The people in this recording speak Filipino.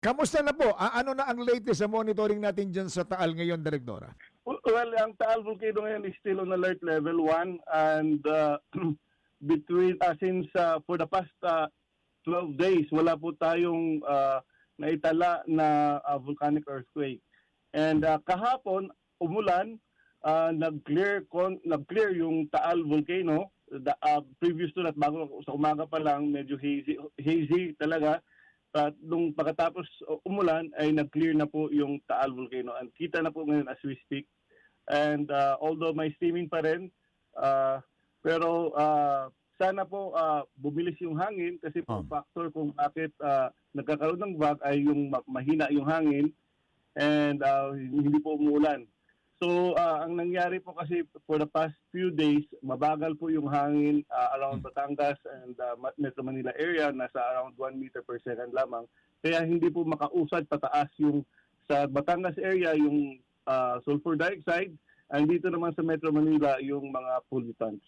Kamusta na po? A- ano na ang latest sa monitoring natin dyan sa Taal ngayon, Direktora? Well, ang Taal Volcano ngayon is still on alert level 1 and uh, between uh, since uh, for the past uh, 12 days wala po tayong uh, naitala na uh, volcanic earthquake. And uh, kahapon umulan, uh, nag-clear kon nag-clear yung Taal Volcano. The, uh, previous to that bago sa umaga pa lang medyo hazy hazy talaga. At nung pagkatapos uh, umulan ay nag-clear na po yung Taal Volcano and kita na po ngayon as we speak. And uh, although may steaming pa rin, uh, pero uh, sana po uh, bumilis yung hangin kasi po Um. factor kung bakit uh, nagkakaroon ng bag ay yung ma- mahina yung hangin and uh, hindi po umuulan. So uh, ang nangyari po kasi for the past few days, mabagal po yung hangin uh, around Batangas and uh, Metro Manila area, nasa around 1 meter per second lamang. Kaya hindi po makausad pataas yung sa Batangas area yung uh, sulfur dioxide and dito naman sa Metro Manila yung mga pollutants.